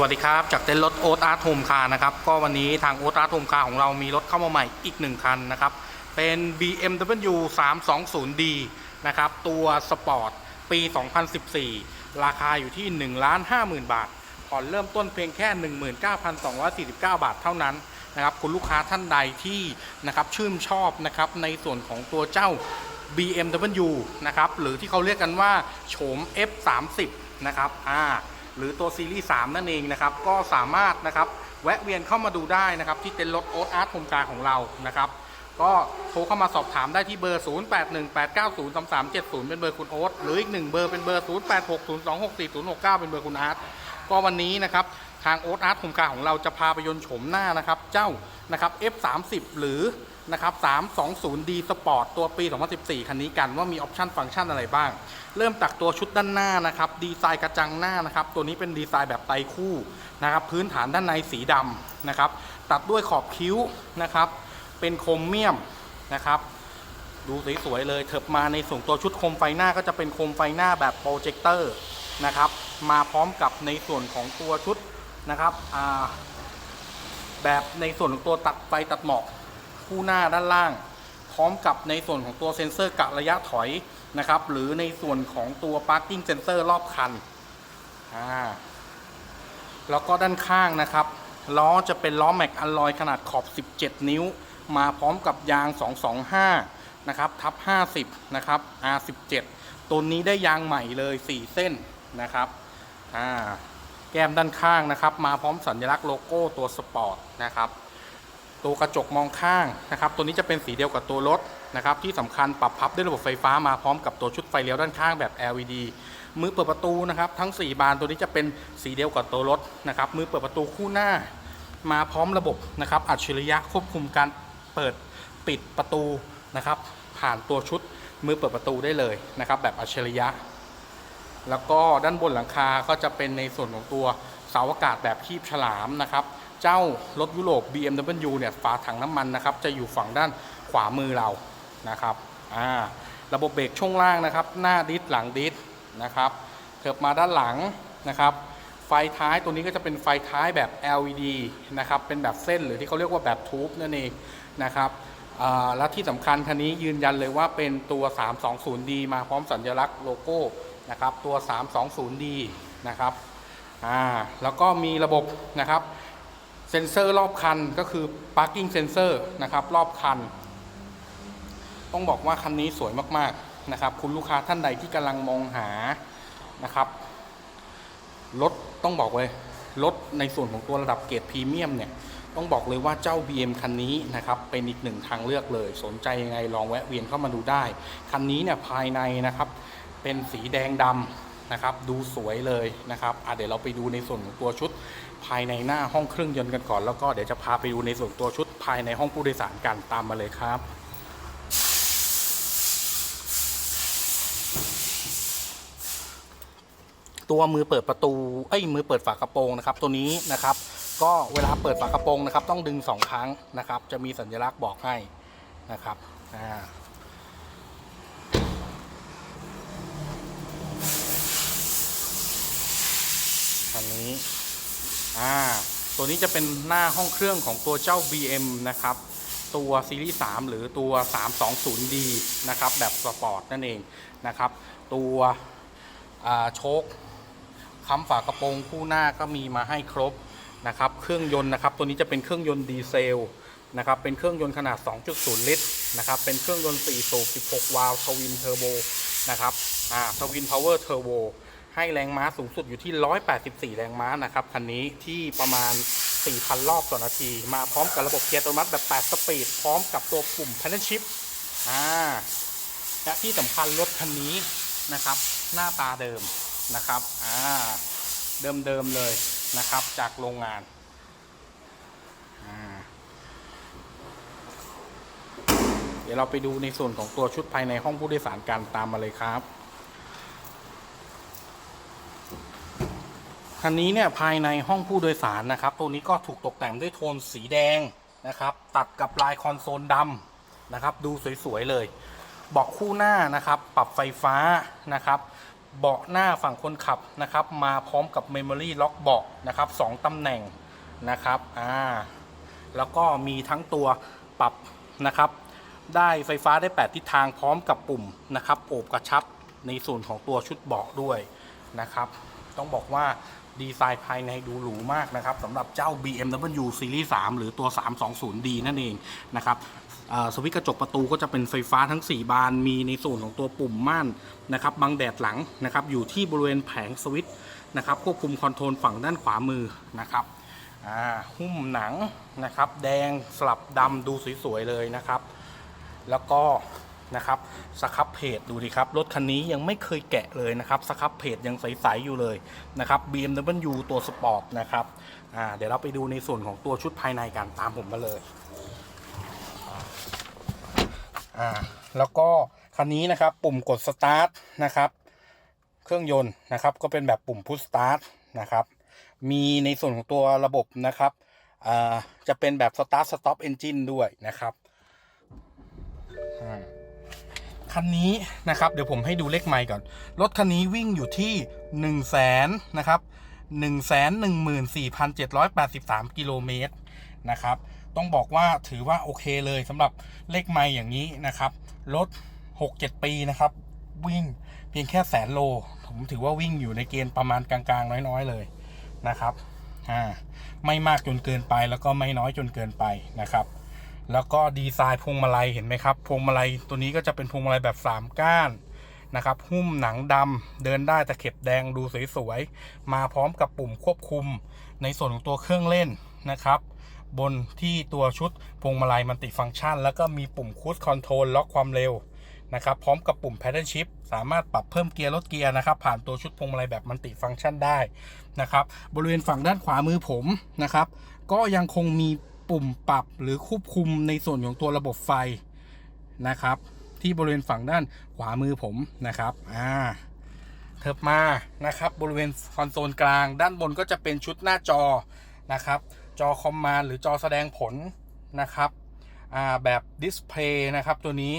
วัสดีครับ จากเต็นท์รถโอ๊ตอาร์ตโฮมคาร์นะครับ ก็วันนี้ทางโอ๊ตอาร์ตโฮมคาร์ของเรามีรถเข้ามาใหม่อีกหนึ่งคันนะครับ เป็น BMW 320D นะครับ ตัวสปอร์ตปี 2014 ราคาอยู่ที่ 1 5 0 0 0 0 บาท ผ่อนเริ่มต้นเพียงแค่ 19,249 บาทเท่านั้นนะครับ คุณลูกค้าท่านใดที่นะครับชื่นชอบนะครับในส่วนของตัวเจ้า BMW นะครับ หรือที่เขาเรียกกันว่าโฉม F30 นะครับ อ่า หรือตัวซีรีส์3นั่นเองนะครับก็สามารถนะครับแวะเวียนเข้ามาดูได้นะครับที่เต็นท์รถโอ๊ตอาร์ตโฮมการของเรานะครับก็โทรเข้ามาสอบถามได้ที่เบอร์ 0818903370 เป็นเบอร์คุณโอ๊ตหรืออีกหนึ่งเบอร์เป็นเบอร์ 0860264069 เป็นเบอร์คุณอาร์ตก็วันนี้นะครับทางโอ๊ตอาร์ตโฮมการของเราจะพาไปยนต์โฉมหน้านะครับเจ้านะครับ F30 หรือ นะครับ 320D Sport ตัวปี 2014 คันนี้กันว่ามีออปชันฟังก์ชันอะไรบ้าง เริ่มจากตัวชุดด้านหน้านะครับ ดีไซน์กระจังหน้านะครับ ตัวนี้เป็นดีไซน์แบบไตคู่นะครับ พื้นฐานด้านในสีดำนะครับ ตัดด้วยขอบคิ้วนะครับ เป็นโครเมียมนะครับ ดูสวยๆเลยเถิบมาในส่วนตัวชุดโคมไฟหน้าก็จะเป็นโคมไฟหน้าแบบโปรเจคเตอร์นะครับ มาพร้อมกับในส่วนของตัวชุดนะครับแบบในส่วนของตัวตัดไฟตัดหมอก คู่หน้าด้านล่าง พร้อมกับในส่วนของตัวเซ็นเซอร์กะระยะถอยนะครับ หรือในส่วนของตัว parking sensor รอบคันอ่าแล้วก็ด้านข้างนะครับล้อจะเป็นล้อแม็กอลลอยขนาดขอบ 17 นิ้ว มาพร้อมกับยาง 225 นะครับ ทับ 50 นะครับ R17 ตัวนี้ได้ยางใหม่เลย 4 เส้นนะครับอ่าแก้มด้านข้างนะครับ มาพร้อมสัญลักษณ์โลโก้ตัวสปอร์ตนะครับ ตัวกระจกมองข้างนะครับ ตัวนี้จะเป็นสีเดียวกับตัวรถนะครับ ที่สำคัญปรับพับด้วยระบบไฟฟ้ามาพร้อมกับตัวชุดไฟเลี้ยวด้านข้างแบบ LED มือเปิดประตูนะครับ ทั้ง 4 บานตัวนี้จะเป็นสีเดียวกับตัวรถนะครับ มือเปิดประตูคู่หน้า มาพร้อมระบบนะครับ อัจฉริยะควบคุมการเปิดปิดประตูนะครับ ผ่านตัวชุดมือเปิดประตูได้เลยนะครับ แบบอัจฉริยะ แล้วก็ด้านบนหลังคาก็จะเป็นในส่วนของตัวเสาอากาศแบบคีบฉลามนะครับ เจ้ารถยุโรป BMW เนี่ยฝาถังน้ำมันนะครับจะอยู่ฝั่งด้านขวามือเรานะครับอ่าระบบเบรกช่วงล่างนะครับ หน้าดิสหลังดิสนะครับเถิบมาด้านหลังนะครับ ไฟท้ายตัวนี้ก็จะเป็นไฟท้ายแบบ LED นะครับเป็นแบบเส้นหรือที่เขาเรียกว่าแบบทูบนั่นเองนะครับอ่าและที่สำคัญคันนี้ยืนยันเลยว่าเป็นตัว 320D มาพร้อมสัญลักษณ์โลโก้นะครับตัว 320D นะครับอ่าแล้วก็มีระบบนะครับ นเซอร์รอบคันก็คือ parking sensor นะครับ รอบคัน ต้องบอกว่าคันนี้สวยมากๆนะครับ คุณลูกค้าท่านใดที่กำลังมองหานะครับรถต้องบอกเลยรถในส่วนของตัวระดับเกรดพรีเมียมเนี่ย ต้องบอกเลยว่าเจ้า BM คันนี้นะครับ เป็นอีกหนึ่งทางเลือกเลย สนใจยังไงลองแวะเวียนเข้ามาดูได้ คันนี้เนี่ยภายในนะครับ เป็นสีแดงดำนะครับ ดูสวยเลยนะครับอะเดี๋ยวเราไปดูในส่วนของตัวชุด ภายในหน้าห้องเครื่องยนต์กันก่อนแล้วก็เดี๋ยวจะพาไปดูในส่วนตัวชุดภายในห้องผู้โดยสารกันตามมาเลยครับตัวมือเปิดประตู เอ้ย มือเปิดฝากระโปรงนะครับ ตัวนี้นะครับ ก็เวลาเปิดฝากระโปรงนะครับ ต้องดึงสองครั้งนะครับ จะมีสัญลักษณ์บอกให้นะครับ อ่า อันนี้ อ่าตัวนี้จะเป็นหน้าห้องเครื่องของตัวเจ้า BM นะครับ ตัวซีรีส์ 3 หรือตัว 320D นะครับ แบบสปอร์ตนั่นเองนะครับ ตัวโชคค้ำฝากระโปรงคู่หน้าก็มีมาให้ครบนะครับ เครื่องยนต์นะครับ ตัวนี้จะเป็นเครื่องยนต์ดีเซลนะครับ เป็นเครื่องยนต์ขนาด 2.0 ลิตรนะครับ เป็นเครื่องยนต์ 4 สูบ 16 วาล์วทวินเทอร์โบนะครับ อ่า ทวินพาวเวอร์เทอร์โบ ให้แรงม้าสูงสุดอยู่ที่ 184 แรงม้านะครับคันนี้ที่ประมาณ 4,000 รอบต่อนาที มาพร้อมกับระบบเกียร์อัตโนมัติแบบ 8 สปีด พร้อมกับตัวปุ่ม Paddle Shift อ่าและที่สำคัญรถคันนี้นะครับ หน้าตาเดิมนะครับอ่าเดิมๆเลยนะครับ จากโรงงานเดี๋ยวเราไปดูในส่วนของตัวชุดภายในห้องผู้โดยสารกันตามมาเลยครับ คันนี้เนี่ยภายในห้องผู้โดยสารนะครับ ตัวนี้ก็ถูกตกแต่งด้วยโทนสีแดงนะครับ ตัดกับลายคอนโซลดำนะครับ ดูสวยๆเลย เบอกคู่หน้านะครับ ปรับไฟฟ้านะครับ เบาะหน้าฝั่งคนขับนะครับ มาพร้อมกับ Memory Lock เบาะนะครับสองตำแหน่งนะครับอ่าแล้วก็มีทั้งตัวปรับนะครับ ได้ไฟฟ้าได้ 8 ทิศทางพร้อมกับปุ่มนะครับโอบกระชับในส่วนของตัวชุดเบาะด้วยนะครับ ต้องบอกว่า ดีไซน์ภายในดูหรูมากนะครับสำหรับเจ้า BMW Series 3 หรือตัว 320D นั่นเองนะครับสวิตช์กระจกประตูก็จะเป็นไฟฟ้าทั้ง 4 บาน มีในส่วนของตัวปุ่มม่านนะครับบังแดดหลังนะครับอยู่ที่บริเวณแผงสวิตช์นะครับควบคุมคอนโทรลฝั่งด้านขวามือนะครับหุ้มหนังนะครับแดงสลับดำดูสวยๆเลยนะครับ แล้วก็ นะครับสครับเพจดูดิครับ รถคันนี้ยังไม่เคยแกะเลยนะครับสครับเพจยังใสๆอยู่เลยนะครับ BMW ตัวสปอร์ตนะครับเดี๋ยวเราไปดูในส่วนของตัวชุดภายในกันตามผมมาเลยอ่าแล้วก็คันนี้นะครับปุ่มกดสตาร์ทนะครับเครื่องยนต์นะครับก็เป็นแบบปุ่มพุชสตาร์ทนะครับมีในส่วนของตัวระบบนะครับจะเป็นแบบ Start Stop Engine ด้วยนะครับ คันนี้นะครับ เดี๋ยวผมให้ดูเลขไมล์ก่อน รถคันนี้วิ่งอยู่ที่1นึ่งแสนนะครับหนึ่งแสนหนึ่งหมื่นสี่พันเจ็ดร้อยแปดสิบสามกิโลเมตรนะครับ ต้องบอกว่าถือว่าโอเคเลยสำหรับเลขไมล์อย่างนี้นะครับ รถ 6-7 ปีนะครับ วิ่งเพียงแค่แสนโล ผมถือว่าวิ่งอยู่ในเกณฑ์ประมาณกลางๆ น้อยๆเลยนะครับ อ่า ไม่มากจนเกินไปแล้วก็ไม่น้อยจนเกินไปนะครับ แล้วก็ดีไซน์พวงมาลัยเห็นไหมครับพวงมาลัยตัวนี้ก็จะเป็นพวงมาลัยแบบ 3 ก้านนะครับ หุ้มหนังดำเดินได้แตะเข็บแดงดูสวยๆ มาพร้อมกับปุ่มควบคุมในส่วนของตัวเครื่องเล่นนะครับ บนที่ตัวชุดพวงมาลัยมันติฟังก์ชัน แล้วก็มีปุ่มคูดคอนโทรลล็อกความเร็วนะครับพร้อมกับปุ่ม Paddle Shift สามารถปรับเพิ่มเกียร์ลดเกียร์นะครับผ่านตัวชุดพวงมาลัยแบบมันติฟังก์ชันได้นะครับบริเวณฝั่งด้านขวามือผมนะครับ ก็ยังคงมี ปุ่มปรับหรือควบคุมในส่วนของตัวระบบไฟนะครับ ที่บริเวณฝั่งด้านขวามือผมนะครับอ่าเถิบมานะครับ บริเวณคอนโซลกลาง ด้านบนก็จะเป็นชุดหน้าจอนะครับ จอคอมมานหรือจอแสดงผลนะครับอ่าแบบดิสเพลย์นะครับตัวนี้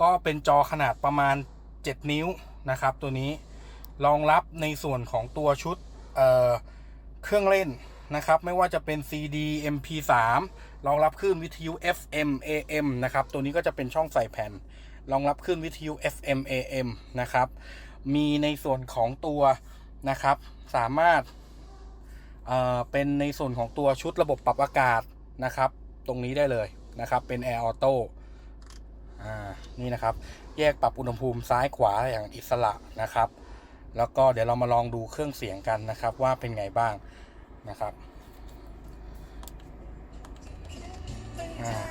ก็เป็นจอขนาดประมาณ 7 นิ้วนะครับ ตัวนี้รองรับในส่วนของตัวชุดเเครื่องเล่น นะครับ ไม่ว่าจะเป็น CD MP3 รองรับคลื่นวิทยุ FM AM นะครับ ตัวนี้ก็จะเป็นช่องใส่แผ่น รองรับคลื่นวิทยุ FM AM นะครับ มีในส่วนของตัวนะครับ สามารถเอ่อเป็นในส่วนของตัวชุดระบบปรับอากาศนะครับ ตรงนี้ได้เลยนะครับ เป็น Air Auto อ่า นี่นะครับ แยกปรับอุณหภูมิซ้ายขวาอย่างอิสระนะครับ แล้วก็เดี๋ยวเรามาลองดูเครื่องเสียงกันนะครับ ว่าเป็นไงบ้าง นะครับ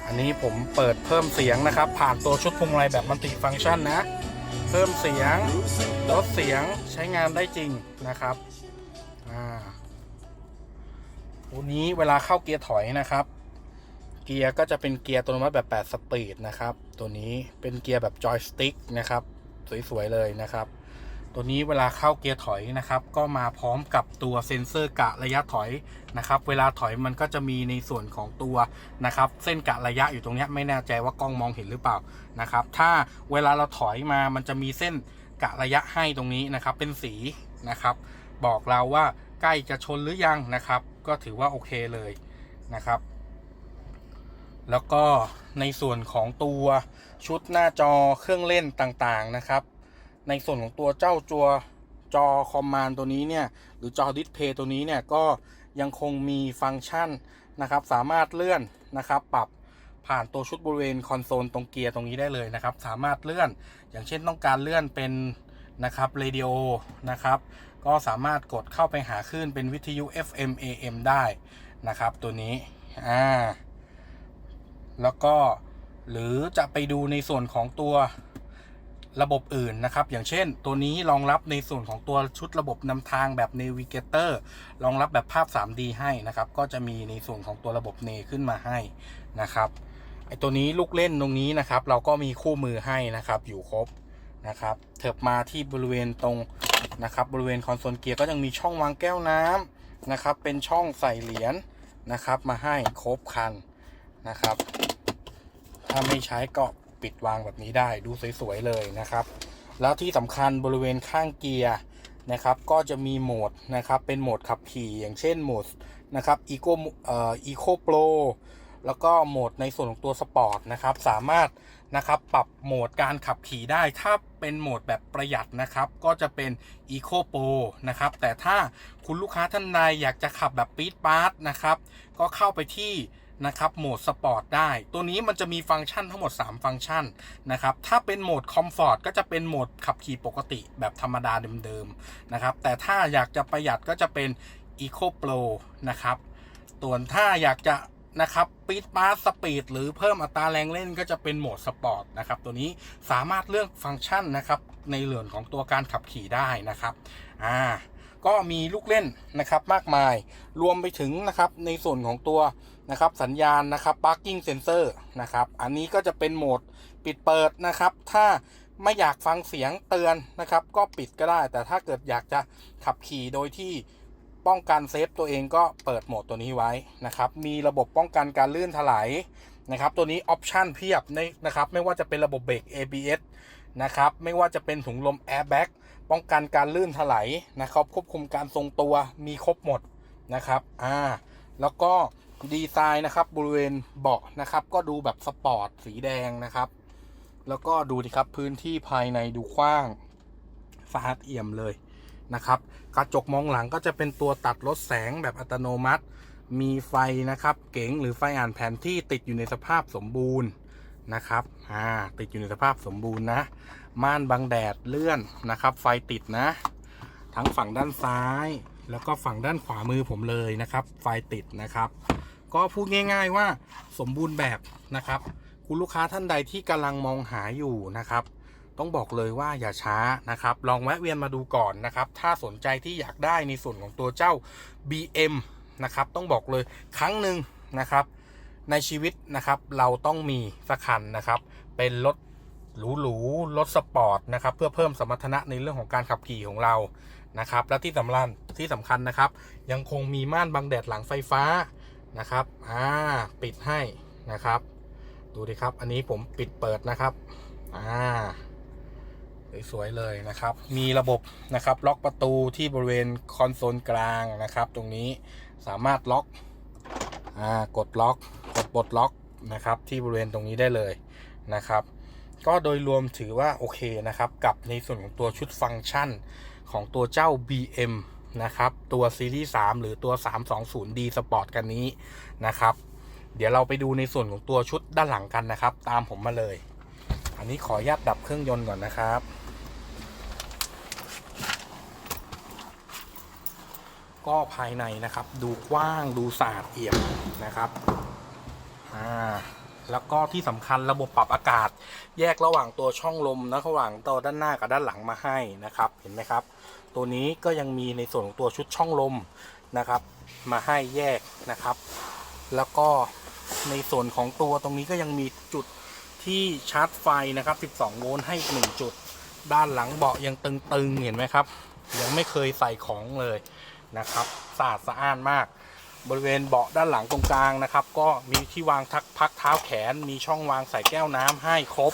อันนี้ผมเปิดเพิ่มเสียงนะครับ ผ่านตัวชุดพวงมาลัยแบบมัลติฟังก์ชันนะ เพิ่มเสียงลดเสียงใช้งานได้จริงนะครับอ่าตัวนี้เวลาเข้าเกียร์ถอยนะครับ เกียร์ก็จะเป็นเกียร์อัตโนมัติแบบ 8 สปีดนะครับ ตัวนี้เป็นเกียร์แบบจอยสติ๊กนะครับ สวยๆเลยนะครับ ตัวนี้เวลาเข้าเกียร์ถอยนะครับ ก็มาพร้อมกับตัวเซ็นเซอร์กะระยะถอยนะครับ เวลาถอยมันก็จะมีในส่วนของตัวนะครับ เส้นกะระยะอยู่ตรงนี้ไม่แน่ใจว่ากล้องมองเห็นหรือเปล่านะครับ ถ้าเวลาเราถอยมามันจะมีเส้นกะระยะให้ตรงนี้นะครับ เป็นสีนะครับ บอกเราว่าใกล้จะชนหรือยังนะครับ ก็ถือว่าโอเคเลยนะครับ แล้วก็ในส่วนของตัวชุดหน้าจอเครื่องเล่นต่างๆนะครับ ในส่วนของตัวเจ้าตัวจอคอมมานด์ตัวนี้เนี่ย หรือจอดิสเพย์ตัวนี้เนี่ย ก็ยังคงมีฟังก์ชันนะครับ สามารถเลื่อนนะครับ ปรับผ่านตัวชุดบริเวณคอนโซลตรงเกียร์ตรงนี้ได้เลยนะครับ สามารถเลื่อน อย่างเช่นต้องการเลื่อนเป็นนะครับเรดิโอนะครับ ก็สามารถกดเข้าไปหาคลื่นเป็นวิทยุ FM AM ได้นะครับ ตัวนี้อ่าแล้วก็หรือจะไปดูในส่วนของตัว ระบบอื่นนะครับ อย่างเช่น ตัวนี้รองรับในส่วนของตัวชุดระบบนำทางแบบ Navigator รองรับแบบภาพ 3D ให้นะครับ ก็จะมีในส่วนของตัวระบบเนขึ้นมาให้นะครับไอตัวนี้ลูกเล่นตรงนี้นะครับ เราก็มีคู่มือให้นะครับ อยู่ครบนะครับเถิบมาที่บริเวณตรงนะครับ บริเวณคอนโซลเกียร์ก็ยังมีช่องวางแก้วน้ำนะครับ เป็นช่องใส่เหรียญนะครับ มาให้ครบคันนะครับ ถ้าไม่ใช้ก็ ปิดวางแบบนี้ได้ดูสวยๆเลยนะครับ แล้วที่สำคัญบริเวณข้างเกียร์นะครับ ก็จะมีโหมดนะครับเป็นโหมดขับขี่อย่างเช่นโหมดนะครับ Eco เอ่อ Eco Pro แล้วก็โหมดในส่วนของตัวสปอร์ตนะครับ สามารถนะครับปรับโหมดการขับขี่ได้ ถ้าเป็นโหมดแบบประหยัดนะครับ ก็จะเป็น Eco Pro นะครับ แต่ถ้าคุณลูกค้าท่านใดอยากจะขับแบบปี๊ดปาร์ตนะครับ ก็เข้าไปที่ นะครับโหมดสปอร์ตได้ ตัวนี้มันจะมีฟังก์ชันทั้งหมด 3 ฟังก์ชันนะครับถ้าเป็นโหมดคอมฟอร์ตก็จะเป็นโหมดขับขี่ปกติแบบธรรมดาเดิมๆนะครับแต่ถ้าอยากจะประหยัดก็จะเป็น Eco Pro นะครับส่วนถ้าอยากจะนะครับปีดปาสปีดหรือเพิ่มอัตราแรงเล่นก็จะเป็นโหมดสปอร์ตนะครับตัวนี้สามารถเลือกฟังก์ชันนะครับในเรื่องของตัวการขับขี่ได้นะครับอ่า ก็มีลูกเล่นนะครับมากมาย รวมไปถึงนะครับในส่วนของตัวนะครับสัญญาณนะครับ parking sensor นะครับ อันนี้ก็จะเป็นโหมดปิดเปิดนะครับ ถ้าไม่อยากฟังเสียงเตือนนะครับ ก็ปิดก็ได้ แต่ถ้าเกิดอยากจะขับขี่โดยที่ป้องกันเซฟตัวเองก็เปิดโหมดตัวนี้ไว้นะครับ มีระบบป้องกันการลื่นถลายนะครับ ตัวนี้ออปชันเพียบในนะครับ ไม่ว่าจะเป็นระบบเบรก ABS นะครับ ไม่ว่าจะเป็นถุงลม Airbag ป้องกันการลื่นถลายนะครับควบคุมการทรงตัวมีครบหมดนะครับอ่าแล้วก็ดีไซน์นะครับบริเวณเบาะนะครับก็ดูแบบสปอร์ตสีแดงนะครับ แล้วก็ดูดิครับพื้นที่ภายในดูกว้างสะอาดเอี่ยมเลยนะครับ กระจกมองหลังก็จะเป็นตัวตัดลดแสงแบบอัตโนมัติ มีไฟนะครับเก๋งหรือไฟอ่านแผนที่ติดอยู่ในสภาพสมบูรณ์นะครับอ่าติดอยู่ในสภาพสมบูรณ์นะ ม่านบังแดดเลื่อนนะครับ ไฟติดนะ ทั้งฝั่งด้านซ้าย แล้วก็ฝั่งด้านขวามือผมเลยนะครับ ไฟติดนะครับ ก็พูดง่าย ๆว่าสมบูรณ์แบบนะครับ คุณลูกค้าท่านใดที่กำลังมองหาอยู่นะครับต้องบอกเลยว่าอย่าช้านะครับ ลองแวะเวียนมาดูก่อนนะครับ ถ้าสนใจที่อยากได้ในส่วนของตัวเจ้า BM นะครับ ต้องบอกเลยครั้งหนึ่งนะครับ ในชีวิตนะครับ เราต้องมีสักคันนะครับ เป็นรถ หรูๆรถสปอร์ตนะครับเพื่อเพิ่มสมรรถนะในเรื่องของการขับขี่ของเรานะครับและที่สำคัญที่สำคัญนะครับ ยังคงมีม่านบังแดดหลังไฟฟ้านะครับอ่าปิดให้นะครับ ดูดิครับ อันนี้ผมปิดเปิดนะครับอ่าสวยๆเลยนะครับ มีระบบนะครับ ล็อกประตูที่บริเวณคอนโซลกลางนะครับ ตรงนี้สามารถล็อกอ่ากดล็อกกดปลดล็อกนะครับ ที่บริเวณตรงนี้ได้เลยนะครับ ก็โดยรวมถือว่าโอเคนะครับ กับในส่วนของตัวชุดฟังก์ชันของตัวเจ้า BM นะครับ ตัวซีรีส์3หรือตัว 320D Sport กันนี้นะครับ เดี๋ยวเราไปดูในส่วนของตัวชุดด้านหลังกันนะครับ ตามผมมาเลย อันนี้ขออนุญาตดับเครื่องยนต์ก่อนนะครับก็ภายในนะครับดูกว้างดูสะอาดเอี่ยมนะครับ อ่า แล้วก็ที่สำคัญระบบปรับอากาศ แยกระหว่างตัวช่องลมนะระหว่างตัวด้านหน้ากับด้านหลังมาให้นะครับ เห็นไหมครับ ตัวนี้ก็ยังมีในส่วนของตัวชุดช่องลมนะครับ มาให้แยกนะครับ แล้วก็ในส่วนของตัวตรงนี้ก็ยังมีจุดที่ชาร์จไฟนะครับ 12 โวลต์ให้อีกหนึ่งจุด ด้านหลังเบาะยังตึงๆ เห็นไหมครับ ยังไม่เคยใส่ของเลยนะครับสะอาดสะอ้านมาก บริเวณเบาะด้านหลังตรงกลางนะครับ ก็มีที่วางทักพักเท้าแขน มีช่องวางใส่แก้วน้ำให้ครบ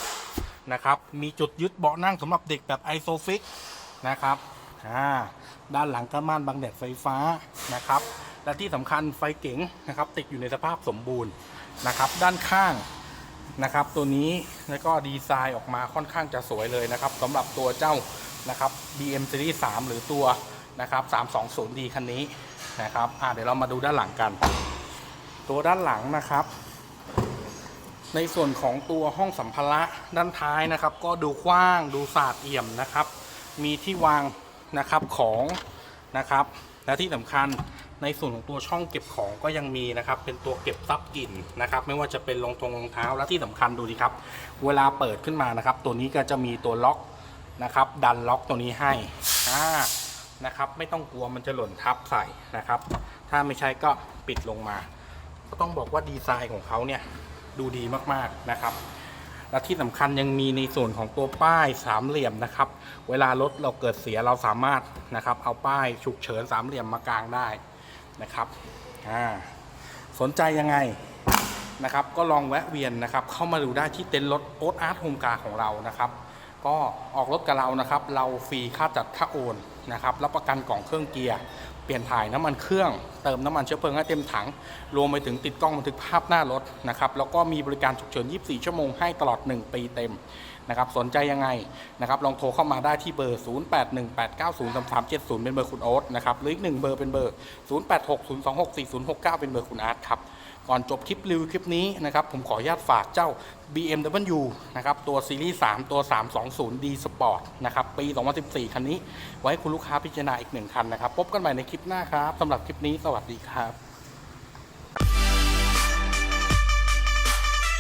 นะครับ มีจุดยึดเบาะนั่งสำหรับเด็กแบบไอโซฟิกนะครับอ่าด้านหลังก็ม่านบังแดดไฟฟ้านะครับ และที่สำคัญไฟเก๋งนะครับ ติดอยู่ในสภาพสมบูรณ์นะครับ ด้านข้างนะครับ ตัวนี้แล้วก็ดีไซน์ออกมาค่อนข้างจะสวยเลยนะครับสำหรับตัวเจ้านะครับ BM Series 3 หรือตัวนะครับ 320D คันนี้ นะครับอ่าเดี๋ยวเรามาดูด้านหลังกัน ตัวด้านหลังนะครับ ในส่วนของตัวห้องสัมภาระด้านท้ายนะครับ ก็ดูกว้างดูสะอาดเอี่ยมนะครับ มีที่วางนะครับของนะครับ และที่สำคัญในส่วนของตัวช่องเก็บของก็ยังมีนะครับ เป็นตัวเก็บซับกลิ่นนะครับ ไม่ว่าจะเป็นรองทงรองเท้าและที่สำคัญดูดีครับ เวลาเปิดขึ้นมานะครับ ตัวนี้ก็จะมีตัวล็อกนะครับ ดันล็อกตัวนี้ให้อ่า นะครับ ไม่ต้องกลัวมันจะหล่นทับใส่นะครับ ถ้าไม่ใช่ก็ปิดลงมา ก็ต้องบอกว่าดีไซน์ของเขาเนี่ยดูดีมากๆนะครับ และที่สำคัญยังมีในส่วนของตัวป้ายสามเหลี่ยมนะครับ เวลารถเราเกิดเสียเราสามารถนะครับ เอาป้ายฉุกเฉินสามเหลี่ยมมากางได้นะครับสนใจยังไงนะครับ ก็ลองแวะเวียนนะครับ เข้ามาดูได้ที่เต็นท์รถโอ๊ตอาร์ตโฮมการของเรานะครับ ก็ออกรถกับเรานะครับ เราฟรีค่าจัดค่าโอน นะครับรับประกันกล่องเครื่องเกียร์เปลี่ยนถ่ายน้ำมันเครื่องเติมน้ำมันเชื้อเพลิงให้เต็มถัง รวมไปถึงติดกล้องบันทึกภาพหน้ารถนะครับแล้วก็มีบริการฉุกเฉิน 24 ชั่วโมงให้ตลอด 1 ปีเต็มนะครับสนใจยังไงนะครับลองโทรเข้ามาได้ที่เบอร์ 0818903370 เป็นเบอร์คุณโอ๊ตนะครับหรืออีกหนึ่งเบอร์เป็นเบอร์ 0860264069 เป็นเบอร์คุณอาร์ตครับ ก่อนจบคลิปรีวิวคลิปนี้นะครับผมขออนุญาตฝากเจ้า BMW นะครับตัวซีรีส์ 3 ตัว 320D Sport นะครับปี 2014 คันนี้ ไว้ให้คุณลูกค้าพิจารณาอีกหนึ่งคันนะครับ พบกันใหม่ในคลิปหน้าครับสำหรับคลิปนี้สวัสดีครับ